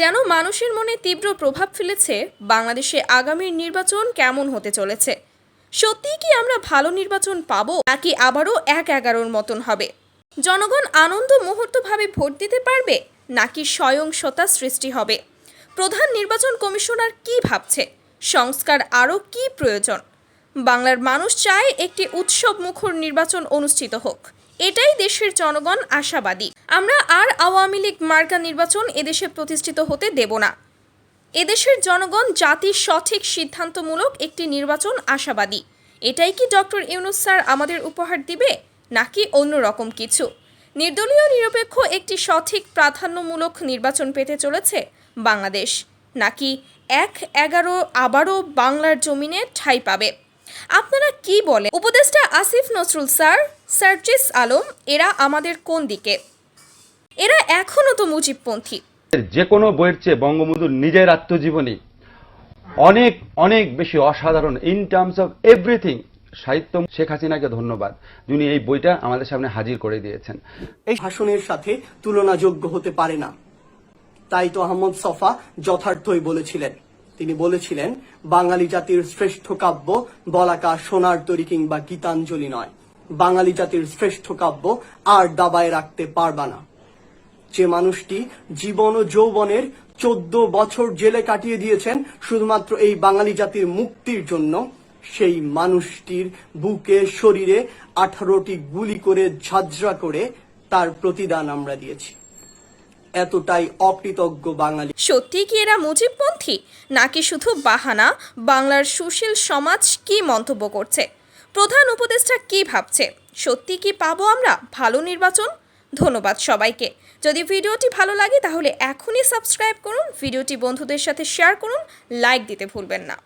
যেন মানুষের মনে তীব্র প্রভাব ফেলেছে, বাংলাদেশে আগামীর নির্বাচন কেমন হতে চলেছে? সত্যিই কি আমরা ভালো নির্বাচন পাবো, নাকি আবারও এক এগারোর মতন হবে? জনগণ আনন্দ মুহূর্তভাবে ভোট দিতে পারবে, নাকি সহিংসতা সৃষ্টি হবে? প্রধান নির্বাচন কমিশনার কি ভাবছে? সংস্কার আরও কি প্রয়োজন? বাংলার মানুষ চায় একটি উৎসব মুখর নির্বাচন অনুষ্ঠিত হোক। এটাই দেশের জনগণ আশাবাদী। আমরা আর আওয়ামী লীগ মার্কা নির্বাচন এদেশে প্রতিষ্ঠিত হতে দেব না। এদেশের জনগণ জাতির সঠিক সিদ্ধান্তমূলক একটি নির্বাচন আশাবাদী। এটাই কি ডক্টর ইউনুস স্যার আমাদের উপহার দিবে, নাকি অন্য রকম কিছু? নির্দলীয় নিরপেক্ষ একটি সঠিক প্রাধান্যমূলক নির্বাচন পেতে চলেছে বাংলাদেশ। নাকি এক এগারো আবারও বাংলার জমিনে ঠাঁই পাবে? আপনারা কি বলেন? উপদেষ্টা আসিফ নজরুল স্যার সার্জিস আলম এরা আমাদের কোন দিকে? এরা এখনও তো মুজিবপন্থী। যে কোনো বইয়ের চেয়ে বঙ্গবন্ধুর নিজের আত্মজীবনী অনেক অনেক বেশি অসাধারণ ইন টার্মস অফ এভরিথিং সাহিত্য শেখ হাসিনাকে ধন্যবাদ যিনি এই বইটা আমাদের সামনে হাজির করে দিয়েছেন। এই ভাষণের সাথে তুলনাযোগ্য হতে পারে না। তাই তো আহমদ সফা যথার্থই বলেছিলেন। তিনি বলেছিলেন, বাঙালি জাতির শ্রেষ্ঠ কাব্য বলাকা সোনার তরী কিংবা গীতাঞ্জলি নয়। বাঙালি জাতির শ্রেষ্ঠ কাব্য আর দাবায় রাখতে পারবা না। যে মানুষটি জীবন ও যৌবনের চোদ্দ বছর জেলে কাটিয়ে দিয়েছেন শুধুমাত্র এই বাঙালি জাতির মুক্তির জন্য, সেই মানুষটির বুকে, শরীরে আঠারোটি গুলি করে ঝাঁঝরা করে তার প্রতিদান আমরা দিয়েছি। এতটাই অকৃতজ্ঞ বাঙালি। সত্যি কি এরা মুজিবপন্থী? নাকি শুধু বাহানা? বাংলার সুশীল সমাজ কি মন্তব্য করছে? প্রধান উপদেষ্টা কি ভাবছে? সত্যি কি পাবো আমরা? ভালো নির্বাচন? ধন্যবাদ সবাইকে। যদি ভিডিওটি ভালো লাগে তাহলে এখনই সাবস্ক্রাইব করুন, ভিডিওটি বন্ধুদের সাথে শেয়ার করুন, লাইক দিতে ভুলবেন না।